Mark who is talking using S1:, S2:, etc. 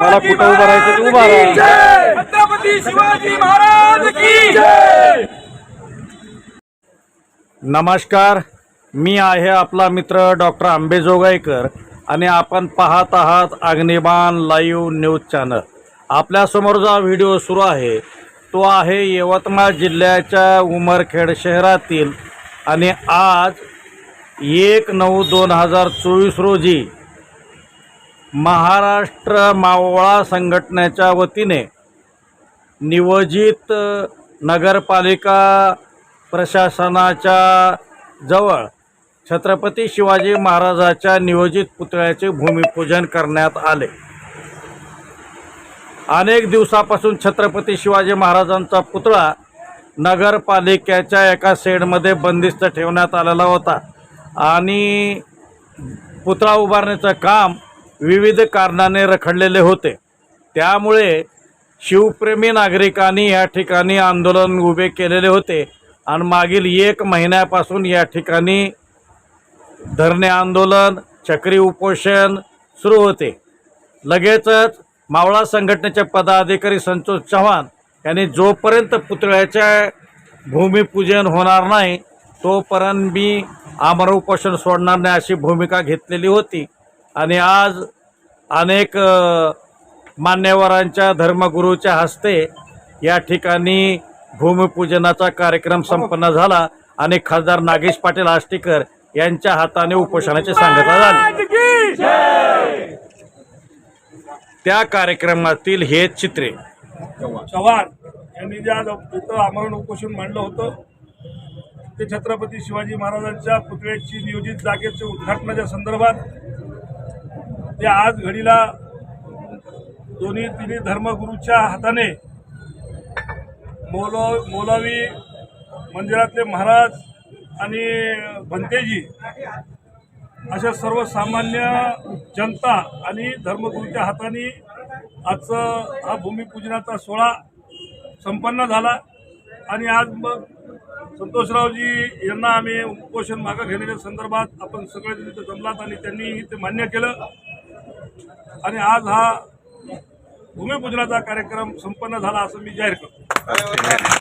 S1: मला कुठं उभं राहायचं ते उभा राहा.
S2: छत्रपती शिवाजी महाराज की जय!
S1: नमस्कार मी आहे आपला मित्र डॉक्टर आंबे जोगाईकर आणि आपण पाहत आहात अग्निबाण लाईव्ह न्यूज चॅनल. आपल्यासमोर जो व्हिडिओ सुरू आहे तो आहे यवतमाळ जिल्ह्याच्या उमरखेड शहरातील आणि आज एक नऊ दोन हजार चोवीस रोजी महाराष्ट्र मावळा संघटनेच्या वतीने नियोजित नगरपालिका प्रशासनाच्या जवळ छत्रपती शिवाजी महाराजाच्या नियोजित पुतळ्याचे भूमिपूजन करण्यात आले. अनेक दिवसापासून छत्रपती शिवाजी महाराजांचा पुतळा नगरपालिकेच्या एका शेडमध्ये बंदिस्त ठेवण्यात आलेला होता आणि पुतळा उभारण्याचं काम विविध कारणाने रखडलेले होते. त्यामुळे शिवप्रेमी नागरिकांनी या ठिकाणी आंदोलन उभे केलेले होते आणि मागील एक महिन्यापासून या ठिकाणी धरणे आंदोलन चक्री उपोषण सुरू होते. लगेचच मावळा संघटनेचे पदाधिकारी संतोष चव्हाण यांनी जोपर्यंत पुतळ्याच्या भूमिपूजन होणार नाही तोपर्यंत मी आमर उपोषण सोडणार नाही अशी भूमिका घेतलेली होती. आणि आज अनेक मान्यवरांच्या धर्मगुरूच्या हस्ते या ठिकाणी भूमिपूजनाचा कार्यक्रम संपन्न झाला आणि खासदार नागेश पाटील आष्टीकर यांच्या हाताने उपोषणाची सांगता झाली.
S2: जय!
S1: त्या कार्यक्रमातील हे चित्रे.
S2: चव्हाण यांनी जे आज इथं आमरण उपोषण मांडलं होतं ते छत्रपती शिवाजी महाराजांच्या पुतळ्याची नियोजित जागेच्या उद्घाटनाच्या संदर्भात ते आज घडीला दोन्ही तिन्ही धर्मगुरूच्या हाताने मोलो मौलावी मंदिरातले महाराज आणि भंतेजी अशा सर्वसामान्य जनता आणि धर्मगुरूच्या हाताने आजचं हा भूमिपूजनाचा सोहळा संपन्न झाला. आणि आज मग संतोषरावजी यांना आम्ही उपोषण मागं घेण्याच्या संदर्भात आपण सगळे तिथे जमलात आणि त्यांनी ते मान्य केलं. आणि आज हा भूमिपूजनाचा कार्यक्रम संपन्न झाला असं मी जाहीर करतो.